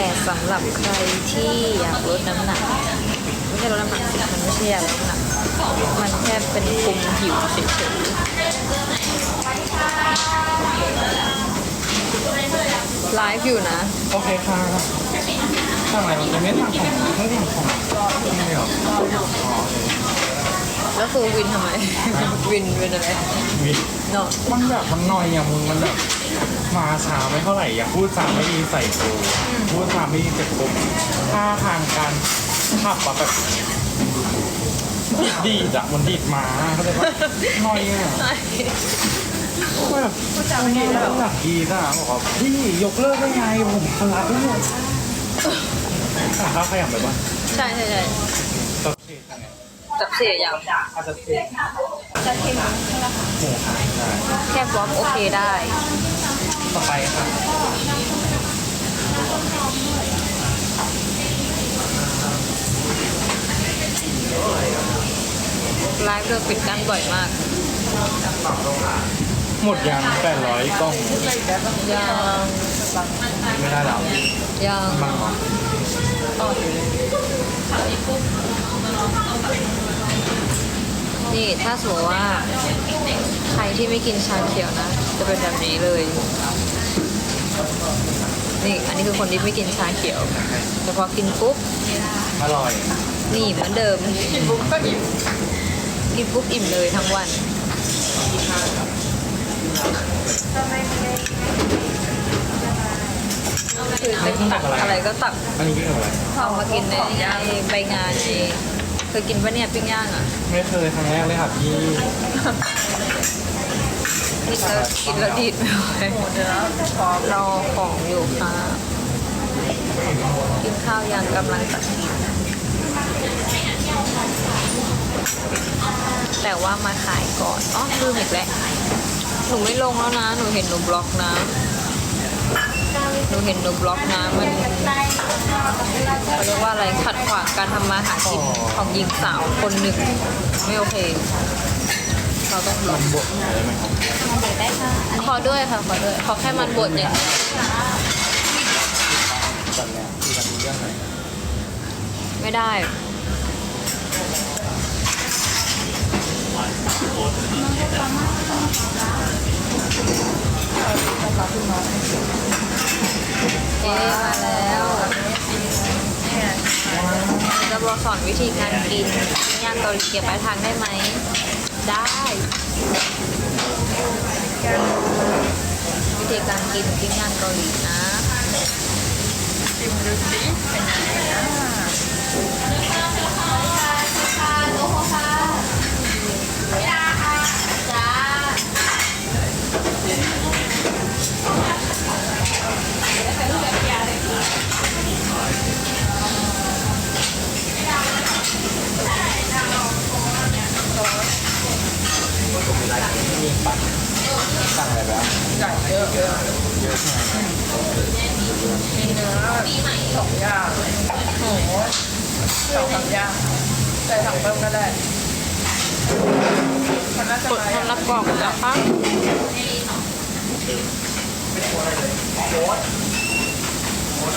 แต่สำหรับใครที่อยากลดน้ำหนัก ไม่ใช่ลดน้ำหนักสิมันไม่ใช่อยากลดน้ำหนัก มันแค่เป็นคุมผิวเฉยๆไลฟ์อยู่นะ โอเคค่ะทำไมมันจะไม่ทำของไม่ทำของไม่หรออ๋อโอเคแล้วคือวินทำไม วินวินอะไรมีเนาะมันแบบมันหน่อยอะมึงมันแบบ มาช้าไม่เท่าไหร่อย่าพูดจาไม่ดีใส่กูพูดจาไม่ดีเสร็จปุ๊บท่าทางการขับอะแบบดีดอะมันดีดมาเข้าใจปะหน่อยอะแบบพูดจาไม่ดีแบบหนักดีนะบอกว่าพี่ยกเลิกได้ไงผมพลักแล้วเนี่ยอะเขาขยับไปบ้างใช่ใช่ใช่ตัดเทยังไงจับเสียอย่างอาจจะเทหมูหายได้แค่ฟอมโอเคได้ ต่อไปค่ะไลฟ์เลือกปิดกั้นบ่อยมาก หมดยังแปดร้อยกล้องยังไม่ได้แล้วยังมันเหรอ นี่ถ้าสมมติว่า ใครที่ไม่กินชาเขียวนะ จะเป็นแบบนี้เลย นี่อันนี้คือคนที่ไม่กินชาเขียว แต่พอกินปุ๊บ อร่อย นี่เหมือนเดิม กินปุ๊บก็อิ่ม กินปุ๊บอิ่มเลยทั้งวันคือจะตักอะไรก็ตักอันนี้คืออะไร พอมากินในใบงานเอง เคยกินปะเนี่ยปิ้งย่างอะไม่เคยครั้งแรกเลยค่ะพี่กินแล้วกินแล้วดีดไม่ไหวรอของอยู่ค่ะ กินข้าวยังกำลังจะกินแต่ว่ามาขายก่อน อ๋อลืมอีกแล้วหนูไม่ลงแล้วนะ หนูเห็นหนูบล็อกนะ หนูเห็นหนูบล็อกนะมันเขาเรียกว่าอะไรขัดขวางการทำมาหากินของหญิงสาวคนหนึ่งไม่โอเค เราต้องบล็อกบดได้ไหมครับขอด้วยค่ะขอด้วยขอแค่มันบดอย่างเดียวตอนเนี้ยคือกันเรื่องไหนไม่ได้เอ๊ะมา แล้วจะบอกสอนวิธีการกินย่างเกาหลีเก็บปลายทางได้ไหม ได้ วิธีการกินกินย่างเกาหลีนะมีปันยังไงนะ ไรแล้วอย่างเยอะเยอะเยอะใช่ไหมมีเนื้อสองอย่างหมูสองสามอย่างใส่ถังเพิ่มก็ได้มันน่าจะกดคนละกล่องนะคะ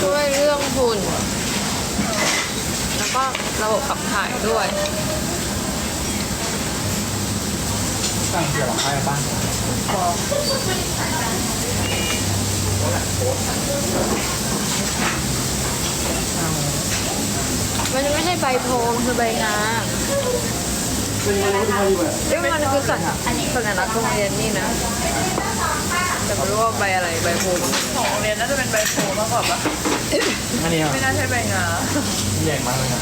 ช่วยเรื่องหุ่น แล้วก็ระบบขับถ่ายด้วย สั่งเกี่ยวกับใครบ้างมันไม่ใช่ใบโพมันคือใบงาเอ้ยมันคือสัญสัญลักษณ์โรงเรียนนี่นะ แต่ไม่รู้ว่าใบอะไรใบโพมั้งของโรงเรียนน่าจะเป็นใบโพมากกว่าปะอันนี้อ่ไม่น่าใช่ใบงาใหญ่มากเลยนะ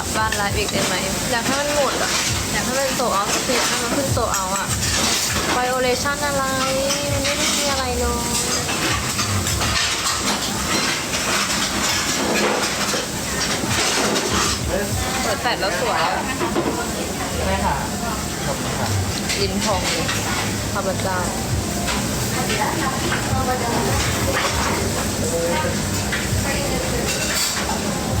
กลับบ้านไลฟ์อีกได้ไหมอยากให้มันหมดอะอยากให้มันโตเอาสักทีอยากให้มันขึ้นโตเอาอะไวโอเลชันอะไรมันไม่ได้มีอะไรเลยเปิดแฟลชแล้วสวยอะไม่ค่ะขอบคุณค่ะยินพองข้าพเจ้า ข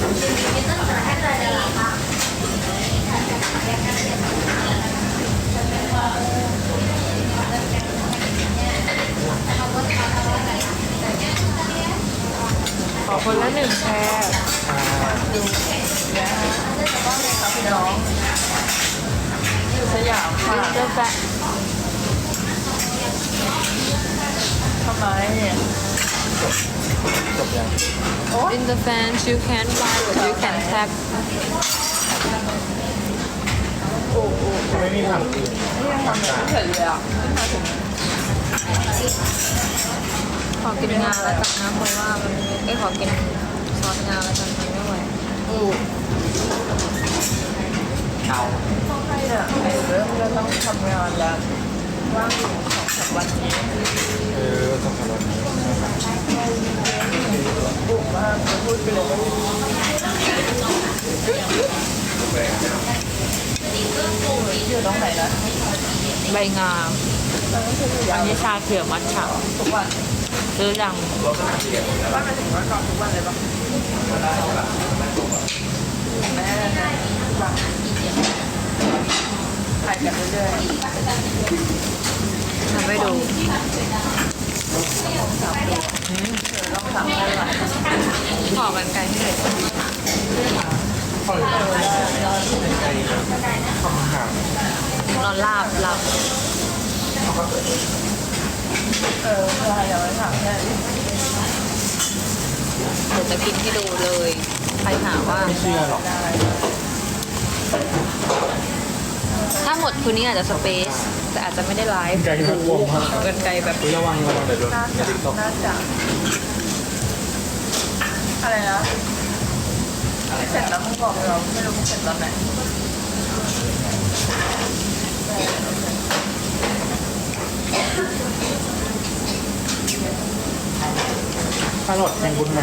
อคนละหนึ่งแพรอ่ดูนะคะพี่น้องอยู่สยามค่ะเจอแฟนทำไมจบยั งโอ๊ย in the fans you can buy or you can tap โอ้โหไม่มีทางอื่นนี่ยังทำไม่เสร็จเลยอะมาถึงขอกินงาแล้วกันนะเพราะว่ามันเอ้ยขอกินซอสงาแล้วกันมันไม่ไหวโอ้เอาเนี่ยเริ่มจะต้องทำงานแล้ว ว่างอยู่สองสามวันนี้เออสองสามวันนี้บุกมากพูดไปเลยอยู่ตรงไหนนะใบงาตอนนั้นนี้ชาเขียวมัทฉะทุกวันซื้อยังว่าไปถึงว่ากองทุกวันเลยปะแม่บังถ่ายกันเรื่อย ทำให้ดู ๆต้องสั่งอะไร ขอกันไกลให้เลยปล่อยใจทำอาหารนอนลาบลาบเออใช่เดี๋ยวไปถามแค่เดี๋ยวจะกินให้ดูเลย ใครหาว่า ไม่เชื่อหรอก ถ้าหมดคืนนี้อาจจะสเปซแต่อาจจะไม่ได้ไลฟ์ไกลน่ากลัวมากกันไกลแบบเฮ้ยระวังระวังเดี๋ยวโดนในติ๊กต็อกน่าจะ อะไรนะไม่เสร็จแล้วมึงบอกเราไม่รู้มึงเสร็จตอนไหนถ้ารอดแทงบุญไหม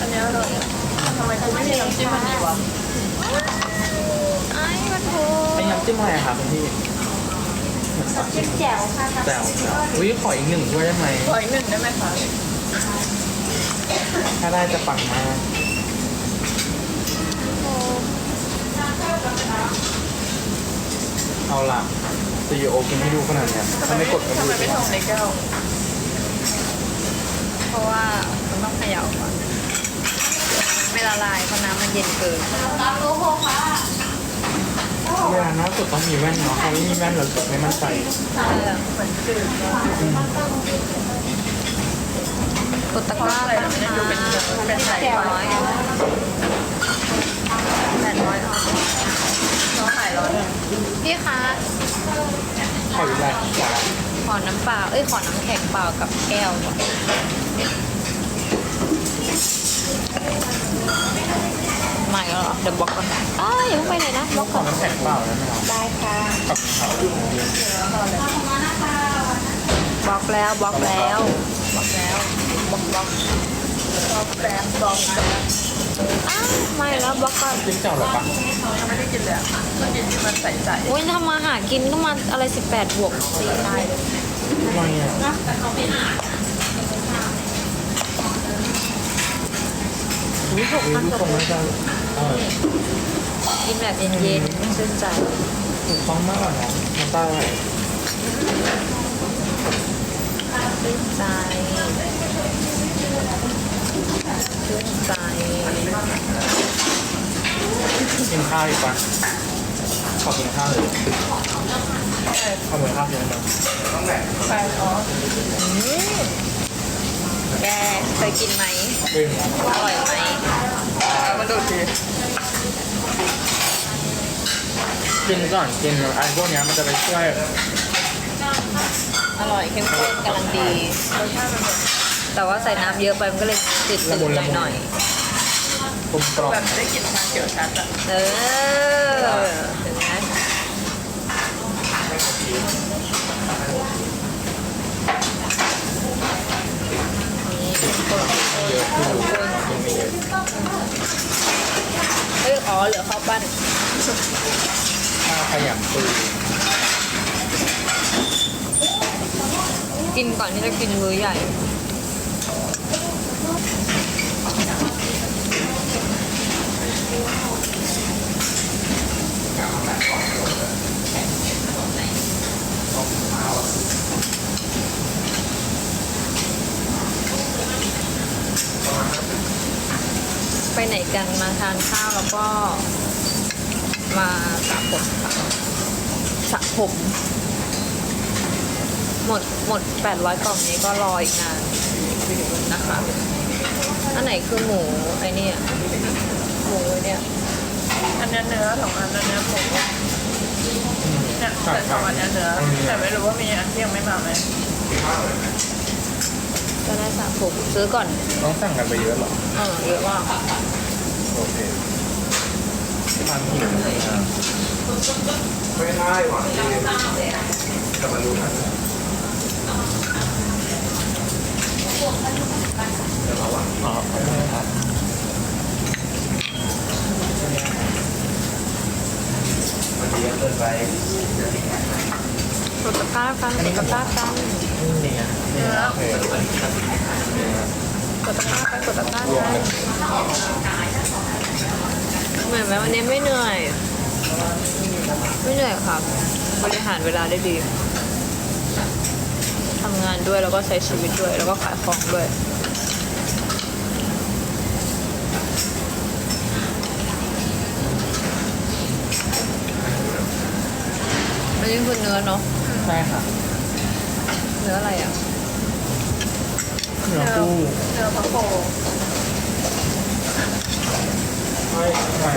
อันนี้อร่อยอะทำไมกูไม่มีน้ำจิ้มอันนี้วะไอ้มันโถไอ้น้ำจิ้มอะไรอะครับคุณพี่จิ้มแจ่วค่ะแจ่วแจ่วอุ้ยขออีกหนึ่งด้วยได้ไหมขออีกหนึ่งได้ไหมคะ ถ้าได้จะปังมากเอาล่ะซีโอกินให้ดูขนาดเนี้ยทำไมถ้าไม่ไม่กดก็ทำดูไมไม่ส่งในแก้ว เพราะว่ามันต้องเขย่าก่อนไม่ละลายเพราะน้ำมันเย็นเกิน เวลาน้าสุดต้องมีแว่นเนาะใครไม่มีแว่นเราสุดไม่มั่นใจ เหมือนจืดเนอะ กดตะกร้าอะไรนะนะไม่ได้คะดูเป็นเป็นแปดไว้ร้อยแปดร้อยน้องหายร้อยพี่คะขออยู่ไรขอน้ำเปล่า เอ้ย ขอน้ำแข็งเปล่ากับแก้วก่อนมาแล้วเหรอเดี๋ยวบล็อกก่อนอ้าวอย่าเพิ่งไปไหนนะบล็อกก่อนน้ำแข็งเปล่าได้ไหมครับได้ค่ะกับเขาวบล็อกแล้วบล็อกแล้ว บล็อกแล้วบล็อกบล็อกชอบแกรมบอมแกรมอ้าวไม่แล้วบล็อกก่อนจิ้มเจ้าหรอปะยังไม่ได้กินเลยอะเพิ่งกินที่มันใส่ๆโอ้ยทำมาหากินก็มาอะไร 18 บวกสี่ตายเลยทำไมอะอุ้ยขอบคุณทุกคนนะจ๊ะกินแบบเย็นๆชื่นใจถูกต้องมากกว่าน้องน้ำตาไหล ชื่นใจชื่นใจกินข้าวอีกปะขอกินข้าวเลยขอเหมือนข้าวเยอะนะไปอ๋อแกเคยกินไหมอร่อยไหมมาดูทีกินก่อนกินไอ้พวกนี้มันจะไปช่วย อร่อยเข้มข้นกำลังดีรสชาติมันแบบแต่ว่าใส่น้ำเยอะไปมันก็เลยติดๆหน่อยหน่อยกลมกล่อมแบบได้กลิ่นชาเขียวชัดอะๆเออเห็นไหมนี่เข้มข้นเยอะที่ดูกินไม่เยอะเอ้ยอ๋อเหลือข้าวปั้นถ้าขยำปื กินก่อนที่จะกินมื้อใหญ่ไปไหนกันมาทานข้าวแล้วก็มาสระผมสระผม หมดหมด 800 กล่องนี้ก็รออีกนานนะคะอันไหนคือหมูไอเนี่ยหมูเนี่ยอันเนี้ยเนื้อสองอันอันเนี้ยหมูเนี่ยแต่สองอันเนี้ยเนื้อแต่ไม่รู้ว่ามีอันที่ยังไม่มาไหมก็ได้สระผมซื้อก่อนต้องสั่งกันไปเยอะเหรอเออเยอะมากโอเคทานหิวนะไม่ได้หวังที่จะมารู้ทัน แต่เราหวังอ๋อครับมันดีเกินไปกดตากันกดตากันนี่ไงนี่ไงโอเคกดตากันกดตากันเหมือนไหมวันนี้ไม่เหนื่อย ไม่เหนื่อยครับ บริหารเวลาได้ดีทำงานด้วยแล้วก็ใช้ชีวิตด้วย แล้วก็ขายของด้วย นนี้คือเนื้อเนาะใช่ค่ะเนื้ออะไรอะเนื้อปูเนื้อพะโคใช่ใช่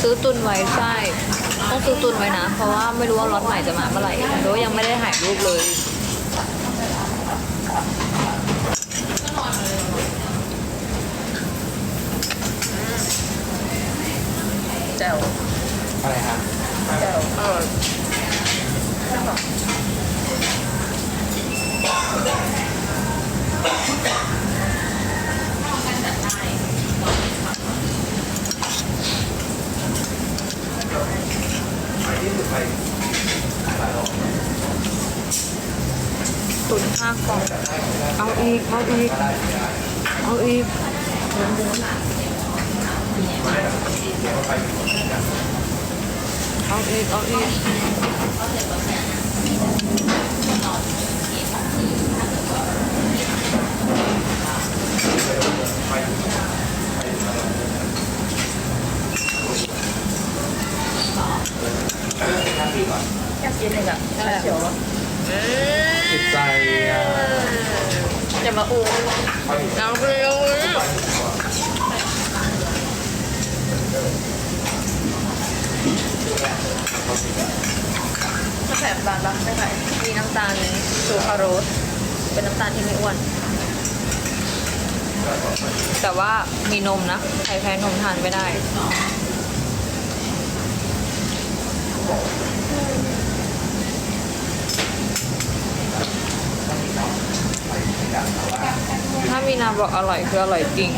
ซื้อตุนไว้ใช่ต้องซื้อตุนไว้นะ เพราะว่าไม่รู้ว่าล็อตใหม่จะมาเมื่อไหร่หรือว่ายังไม่ได้ถ่ายรูปเลย จ่วอะไรฮะแจ่วเออตุนห้ากล่องเอาอีก เอาอีก เอาอีก เอาอีกเอา อีกอยากกินอีกอะชาเขียวอะติดใจอะอย่ามาอู้เอาร็วถ้าแถมตาลบ้างไม่ไหนมีน้ำตาลชูคาโรสเป็นน้ำตาลที่ไม่อ้วน แต่ว่ามีนมนะ ใครแพ้นมทานไม่ได้ ถ้ามีนาบอกอร่อยคืออร่อยจริง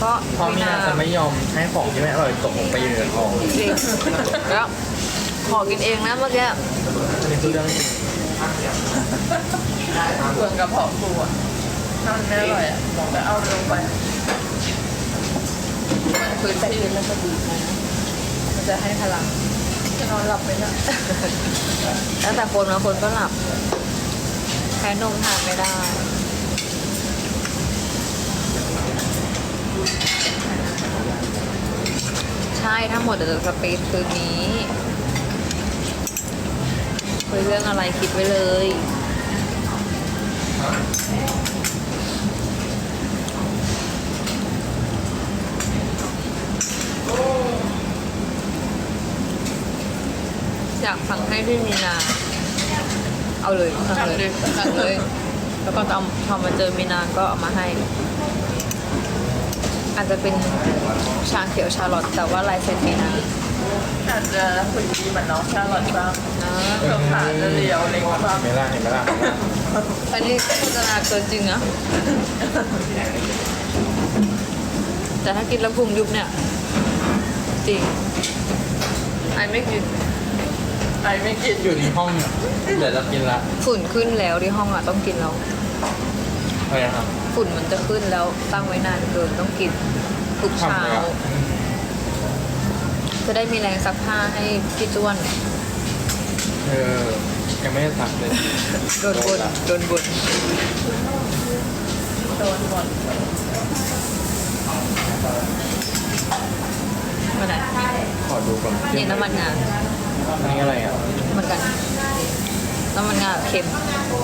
เพราะเพราะเพราะมีมีนานาจะไม่ยอมให้ของที่ไม่อร่อยตกลงไปอยู่ในท้องจริงแล้วขอกินเองนะเมื่อกี้อันนี้คือเรื่องจริงเปลืองกระเพาะปูอะถ้ามันไม่อร่อยอะบอกแต่เอาลงไปมันคือแต่กินแล้วก็ดีนะมันจะให้พลังจะนอนหลับไหมเนี่ยแล้วแต่คนบางคนก็หลับแพ้นมทานไม่ได้ ช่ทั้งหมดเดี๋ยวจะสเปซคืนนี้คุยเรื่องอะไรคิดไว้เลยอยากสั่งให้พี่มีนา เอาเลยสั่งเลยสั่งเลย แล้วก็เอาพอมาเจอมีนาก็เอามาให้ อาจจะเป็นชาเขียวชาลอตแต่ว่าลายเซ็นมีนาอาจจะคุยดีเหมือนน้องชาลอตบ้างนะเครื่องขาจะเรียวเล็กบ้างเห็นไหมล่ะเห็นไหมล่ะอันนี้โฆษณาเกินจริงนะแต่ถ้ากินแล้วพุงยุบเนี่ย จริงไอไม่กินไอไม่กินอยู่ในห้องเนี่ยเดี๋ยวจะกินละฝุ่นขึ้นแล้วที่ห้องอะต้องกินแล้วอะไรครับ ฝุ่นมันจะขึ้นแล้วตั้งไว้นานเกินต้องกินทุกเช้า ทำเลยอะจะได้มีแรงซักผ้าให้พี่จ้วนอเออยังไม่ได้ตักเลย โดนบนโดนบนโดนหมดมาไหนขอดูก่อนนี่น้ำมันงาอันนี้อะไรอะเหมือนกันน้ำมันงาเค็ม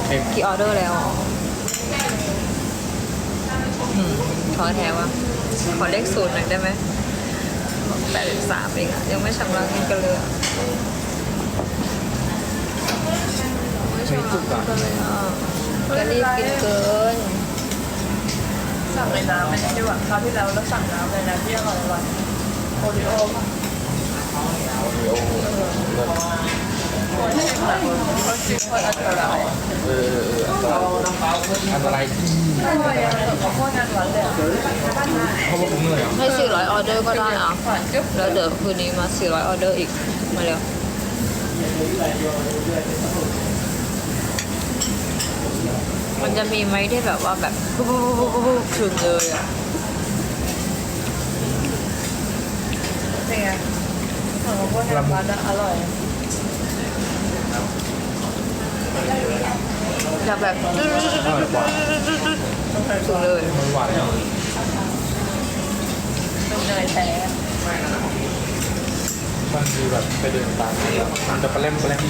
เค็มที่ออเดอร์แล้วอืม ท้อแท้วะขอเลขศูนย์หน่อยได้ไหมแปดสามเองอะยังไม่ชำระเงินกันเลยอะไม่ชำระเงินกันเลยอะจะรีบกินเกิน สั่งในน้ำไม่ได้ดีกว่าคราวที่แล้วเราสั่งน้ำในน้ำที่อร่อยอร่อยโอริโอป่ะโอริโอ เออแบบโอออันตรายเออเออเอออันตรายอันตรายที่อร่อยอะแบบข้าวโพดงานหวานเลยอะเขาบอกผมเหนื่อยอให้400ออเดอร์ก็ได้อะแล้วเดี๋ยวคืนนี้มา400ออเดอร์อีก มาเร็วมันจะมีไหมที่แบบว่าแบบปุ๊บปุ๊บปุ๊บปุ๊บถึงเลยอะเป็นไงข้าวโพดงานหวานอะอร่อย จะแบบอร่อยกว่าถึงเลยมันหวานอะเป็นเนยแท้บางทีแบบไปเดินตามแล้วมันจะปลาเล่มปลาเล่ม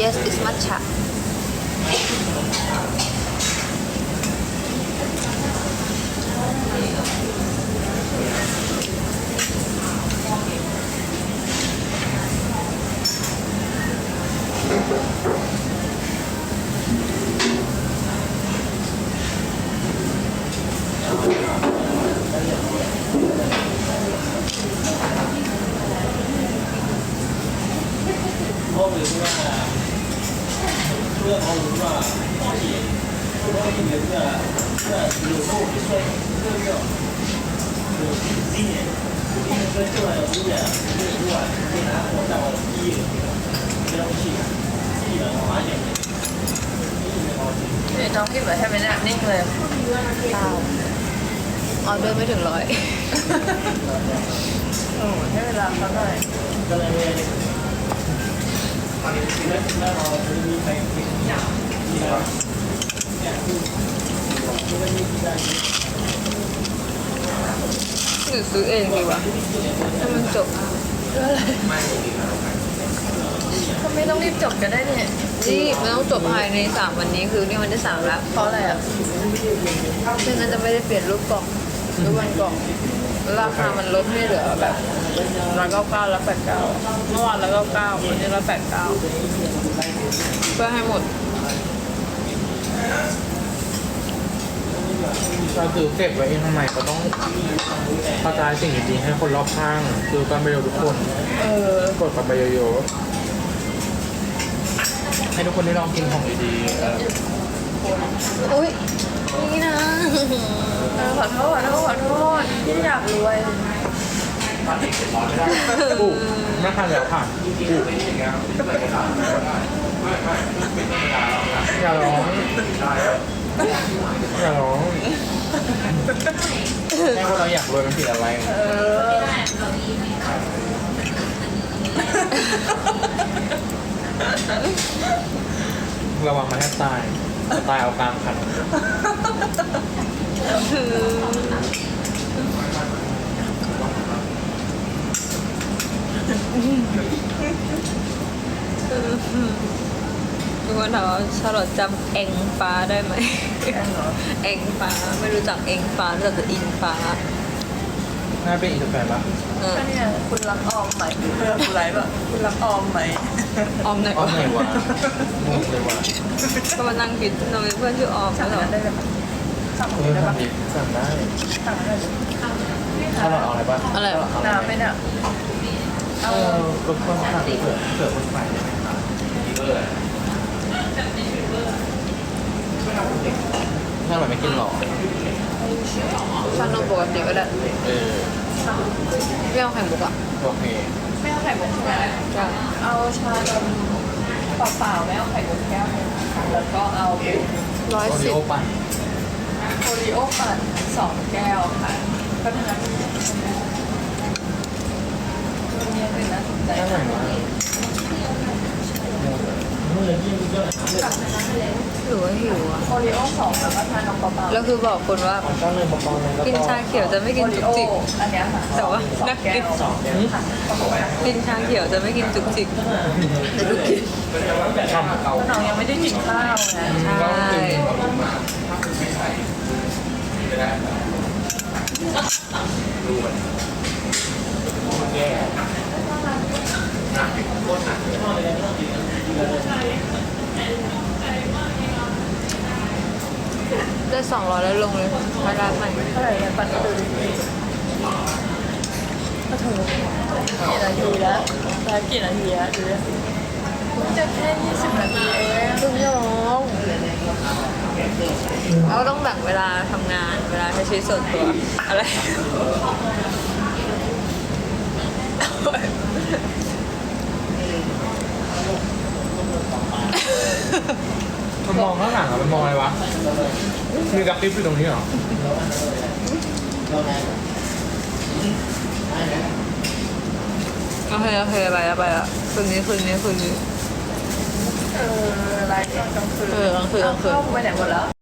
yes it's matcha นี่ น้องกินแบบให้เป็นแบบนิ่งเลยเก้าออเดอร์ไม่ถึงร้อย โอ้ให้เวลาเขาหน่อยหรือซื้อเองดีวะให้มันจบ ก็ไม่ต้องรีบจบกันได้เนี่ยนี่มันต้องจบภายในสามวันนี้คือนี่วันที่สามแล้วเพราะอะไรอะซึ่งนั้นจะไม่ได้เปลี่ยนรูปกล่องรูปวันกล่อง ราคามันลดไม่เหลือแบบร้อยเก้าเก้าแล้วแปดเก้าเมื่อวานร้อยเก้าเก้าวันนี้ร้อยแปดเก้าเพื่อให้หมดเราถือเก็บไว้เองทำไมก็ต้องกระจายสิ่งดีๆให้คนรอบข้าง คือกันไปเร็วทุกคน เออกดกันไปเยอะๆ ให้ทุกคนได้ลองกินของดีๆเอออุ้ยนี่นะเออขอโทษขอโทษขอโทษที่อยากรวยปุ๊ไม่ทันแล้วค่ะปุ๊อย่าร้องอย่าร้องแม่คนเราอยากรวยมันผิดอะไรเออ ระวังมันแทบตายตายเอากลางคันทุกคนถามว่าชาลอตจำเองฟ้าได้ไหมแกล้งเหรอเองฟ้าไม่รู้จักเองฟ้ารู้จักแต่อิงฟ้าน่าเป็นอินเตอร์แฟนปะ ก็เนี่ยคุณรักออมไหมเพื่อนคุณไรแบบคุณรักออมไหมออมไหนอ้อมวะไหนวะงงเลยว่ะก็มานั่งกินเรามีเพื่อนชื่อออมสั่งแล้วเหรนั้อนได้เลยปะสั่งเอนี้อได้ปะทำดิสั่งได้ สั่งได้เลยถ้าเราเอาอะไรปะอะไรวะ น้ำไหมเนี่ยเออรบกวนสั่งเผื่อเผื่อคนใส่ได้ไหมครับถ้าเราไม่กินหรอก ชานมปกติก็ได้เออ ไม่เอาไข่มุกอะ โอเคไม่เอาไข่มุกใช่ไหมใช่เอาชานมเปล่าๆไม่เอาไข่มุกแก้วหนึ่งค่ะแล้วก็เอาร้อยโอริสิบโอปั่นโอริโอปั่นสองแก้วค่ะก็ทำงานมีอย่างอื่นน่าสนใจนั่นไหนวะ หรือว่าหิวอะ โอริโอสองแล้วก็ทานนมเปล่าๆแล้วคือบอกคนว่ามันก็เลยประมาณนั้นแล้วกินก็ชาเขียวจะไม่กินโอริจุกโอจิก อันเนี้ยค่ะแต่ว่าสองนักแก้กินวค่ะกระปุกนะกินชาเขียวจะไม่กินจุกจิกแต่ดูกินทำเอาก็น้องยังไม่ได้กินข้าวไงใช่ดูมันแย่หนักโคตรหนัก ได้สองร้อยแล้วลงเลยมาร้านใหม่เท่าไหร่เนี่ยปันก็ดูดิก็ถูกกี่นาทีแล้วแล้วกี่นาทีแล้วดูดิจะแค่ยี่สิบนาทีเองคุณยงเราต้องแบ่งเวลาทำงานเวลาใช้ชีวิตส่วนตัวอะไร มันมองข้างหลังอะมันมองอะไรวะ มีกระพริบอยู่ตรงนี้เหรอ โอเคโอเคไปแล้วไปแล้วคืนนี้คืนนี้คืนนี้ เออไลฟ์ตอนกลางคืนเออกลางคืนกลางคืน เข้าไปไหนหมดแล้ว